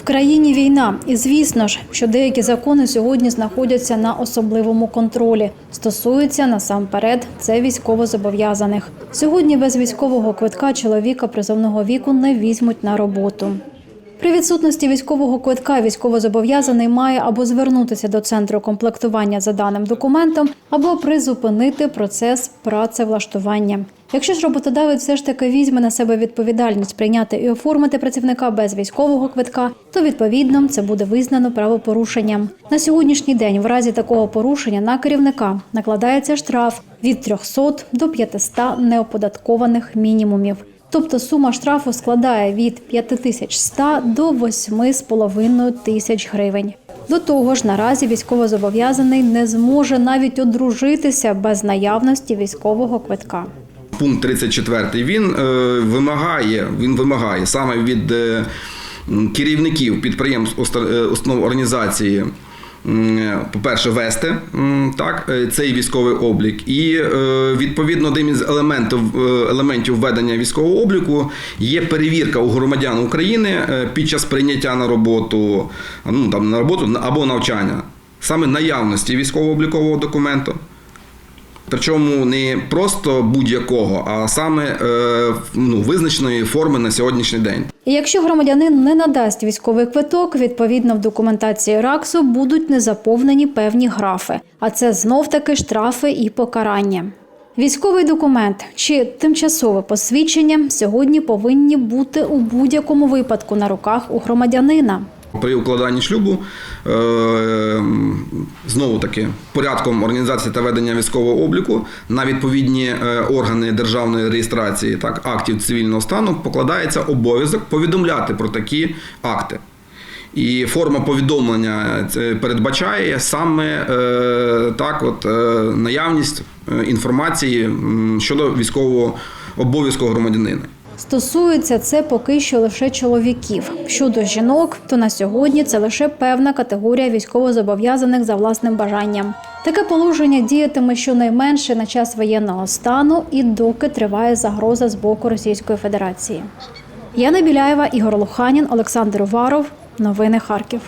В країні війна, і звісно ж, що деякі закони сьогодні знаходяться на особливому контролі. Стосується насамперед це військовозобов'язаних. Сьогодні без військового квитка чоловіка призовного віку не візьмуть на роботу. При відсутності військового квитка військовозобов'язаний має або звернутися до центру комплектування за даним документом, або призупинити процес працевлаштування. Якщо ж роботодавець все ж таки візьме на себе відповідальність прийняти і оформити працівника без військового квитка, то відповідно це буде визнано правопорушенням. На сьогоднішній день в разі такого порушення на керівника накладається штраф від 300 до 500 неоподаткованих мінімумів. Тобто сума штрафу складає від 5100 до 8,5 тисяч гривень. До того ж, наразі військовозобов'язаний не зможе навіть одружитися без наявності військового квитка. Пункт 34 він е, вимагає, він вимагає саме від е, керівників підприємств, уста- е, установ організації. По-перше, вести так, е, цей військовий облік. І е, відповідно одним із елементів, е, елементів введення військового обліку є перевірка у громадян України під час прийняття на роботу, ну там на роботу або навчання, саме наявності військово-облікового документу. Причому не просто будь-якого, а саме е, ну, визначеної форми на сьогоднішній день. Якщо громадянин не надасть військовий квиток, відповідно в документації РАКСу будуть незаповнені певні графи, а це знов таки штрафи і покарання. Військовий документ чи тимчасове посвідчення сьогодні повинні бути у будь-якому випадку на руках у громадянина. При укладанні шлюбу е, знову таки порядком організації та ведення військового обліку на відповідні е, органи державної реєстрації так актів цивільного стану покладається обов'язок повідомляти про такі акти. І форма повідомлення передбачає саме е, так, от, е, наявність е, інформації щодо військового обов'язку громадянина. Стосується це поки що лише чоловіків. Щодо жінок, то на сьогодні це лише певна категорія військовозобов'язаних за власним бажанням. Таке положення діятиме щонайменше на час воєнного стану і доки триває загроза з боку Російської Федерації. Яна Біляєва, Ігор Луханін, Олександр Уваров. Новини Харків.